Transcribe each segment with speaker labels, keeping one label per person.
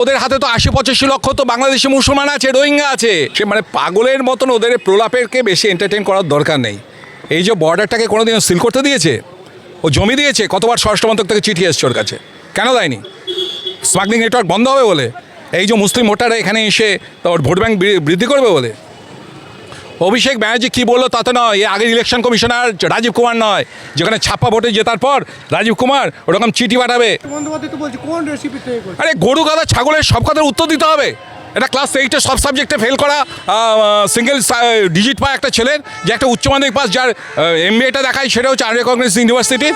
Speaker 1: ওদের হাতে তো আশি পঁচাশি লক্ষ তো বাংলাদেশি মুসলমান আছে, রোহিঙ্গা আছে। সে মানে পাগলের মতন ওদের প্রলাপেরকে বেশি এন্টারটেন করার দরকার নেই। এই যে বর্ডারটাকে কোনোদিন সিল করতে দিয়েছে, ও জমি দিয়েছে, কতবার স্বরাষ্ট্র মন্ত্রক থেকে চিঠি এসছে ওর কাছে। কেন দেয়নি? স্মাগলিং নেটওয়ার্ক বন্ধ হবে বলে? এই যে মুসলিম ভোটাররা এখানে এসে ওর ভোট ব্যাংক বৃদ্ধি করবে বলে? অভিষেক ব্যানার্জি কী বলল তাতে নয় এ আগের ইলেকশন কমিশনার রাজীব কুমার নয় যেখানে ছাপ্পা ভোটে জেতার পর রাজীব কুমার ওরকম চিঠি পাঠাবে। আরে গরু গাদা ছাগলের সব কথার উত্তর দিতে হবে। এটা ক্লাস এইটে সব সাবজেক্টে ফেল করা সিঙ্গেল ডিজিট পায় একটা ছেলের যে একটা উচ্চ মাধ্যমিক পাস যার এমবিএটা দেখায় সেটা হচ্ছে আনরেকগনাইজ ইউনিভার্সিটি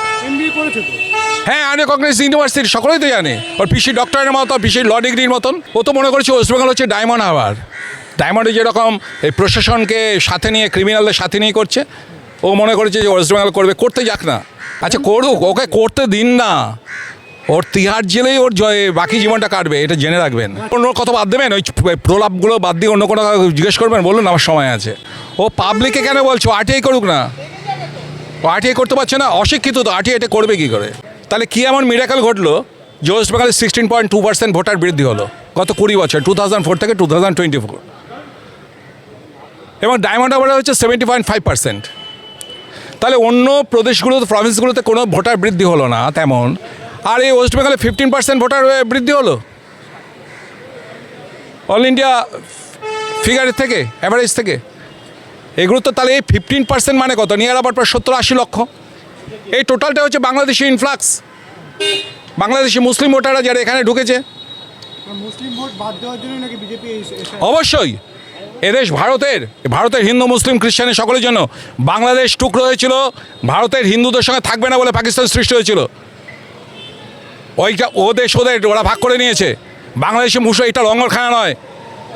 Speaker 1: হ্যাঁ আনরেকগনাইজ ইউনিভার্সিটি সকলেই তো জানে। ওর পিসি ডক্টরের মতো পিসি ল ডিগ্রির মতন। ও তো মনে করছে ওয়েস্ট বেঙ্গল হচ্ছে ডায়মন্ড হাওয়ার। ডায়মন্ডে যেরকম এই প্রশাসনকে সাথে নিয়ে, ক্রিমিনালদের সাথে নিয়ে করছে, ও মনে করেছে যে ওয়েস্ট বেঙ্গল করবে, করতে যাক না। আচ্ছা করুক, ওকে করতে দিন না। ওর তিহার জেলেই ওর জয়, বাকি জীবনটা কাটবে, এটা জেনে রাখবেন। অন্য কথা বাদ দেবেন, ওই প্রলাপগুলো বাদ দিয়ে অন্য কোনো জিজ্ঞেস করবেন, বলুন, আমার সময় আছে। ও পাবলিকে কেন বলছো আরটিআই করুক না? ও আরটিআই করতে পারছে না, অশিক্ষিত তো আরটিআইটা করবে কী করে? তাহলে কি এমন মিরাকেল ঘটলো যে ওয়েস্ট বেঙ্গলে sixteen point two percent voter বৃদ্ধি হলো গত কুড়ি বছর টু থাউজেন্ড ফোর থেকে টু থাউজেন্ড টোয়েন্টি ফোর এবং ডায়মন্ড হারবারে হচ্ছে সেভেন্টি পয়েন্ট ফাইভ পার্সেন্ট তাহলে অন্য প্রদেশগুলোতে প্রভিন্সগুলোতে কোনো ভোটার বৃদ্ধি হলো না তেমন। আর এই ওয়েস্ট বেঙ্গলে ফিফটিন পার্সেন্ট ভোটার বৃদ্ধি হলো? অল ইন্ডিয়া ফিগারের থেকে অ্যাভারেজ থেকে? এগুলো তো তাহলে এই ফিফটিন পার্সেন্ট মানে কত? নিয়ার আবার প্রায় সত্তর আশি লক্ষ। এই টোটালটা হচ্ছে বাংলাদেশি ইনফ্লাক্স বাংলাদেশি মুসলিম ভোটাররা যারা এখানে ঢুকেছে।
Speaker 2: মুসলিম ভোট বাদ দেওয়ার জন্য নাকি বিজেপি
Speaker 1: অবশ্যই। এদেশ ভারতের ভারতের হিন্দু মুসলিম খ্রিস্টানের সকলের জন্য বাংলাদেশ টুকরো হয়েছিল ভারতের হিন্দুদের সঙ্গে থাকবে না বলে পাকিস্তান সৃষ্টি হয়েছিল। ওইটা ও দেশ ওদের ওরা ভাগ করে নিয়েছে। বাংলাদেশি মুসল এটা লঙ্গরখানা নয়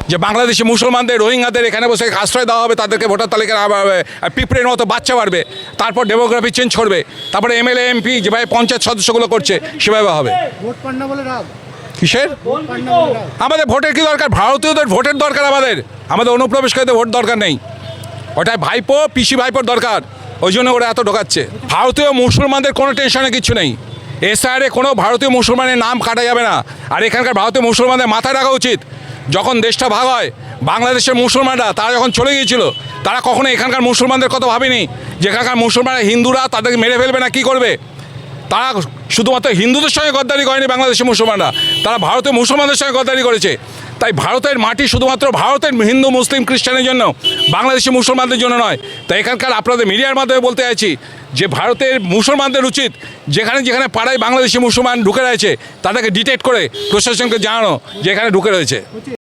Speaker 1: যে বাংলাদেশি মুসলমানদের রোহিঙ্গাদের এখানে বসে আশ্রয় দেওয়া হবে তাদেরকে ভোটার তালিকা আহ, পিঁপড়ের মতো বাচ্চা বাড়বে। তারপর ডেমোগ্রাফি চেঞ্জ করবে। তারপরে এমএলএ এমপি যেভাবে পঞ্চায়েত সদস্যগুলো করছে সেভাবে হবে। কিসের? আমাদের ভোটের কি দরকার? ভারতীয়দের ভোটের দরকার আমাদের। আমাদের অনুপ্রবেশকারীদের ভোট দরকার নেই। ওটাই ভাইপো, পিসি ভাইপোর দরকার। ওই জন্য ওরা এত ঢোকাচ্ছে। ভারতীয় মুসলমানদের কোনো টেনশনে কিছু নেই। এসআরে কোনো ভারতীয় মুসলমানের নাম কাটা যাবে না। আর এখানকার ভারতীয় মুসলমানদের মাথায় রাখা উচিত। যখন দেশটা ভাগ হয়, বাংলাদেশের মুসলমানরা, তারা যখন চলে গিয়েছিল, তারা কখনো এখানকার মুসলমানদের কথা ভাবেনি। যে এখানকার মুসলমানরা হিন্দুরা তাদেরকে মেরে ফেলবে না, কী করবে? তারা শুধুমাত্র হিন্দুদের সঙ্গে গদ্দারি করেনি বাংলাদেশের মুসলমানরা। তারা ভারতের মুসলমানদের সঙ্গে গদ্দারি করেছে। তাই ভারতের মাটি শুধুমাত্র ভারতের হিন্দু, মুসলিম, খ্রিস্টানের জন্য বাংলাদেশি মুসলমানদের জন্য নয়। তাই এখানকার আপনাদের মিডিয়ার মাধ্যমে বলতে চাইছি যে ভারতের মুসলমানদের উচিত যেখানে যেখানে পাড়ায় বাংলাদেশি মুসলমান ঢুকে রয়েছে, তাদেরকে ডিটেক্ট করে প্রশাসনকে জানানো যে এখানে ঢুকে রয়েছে।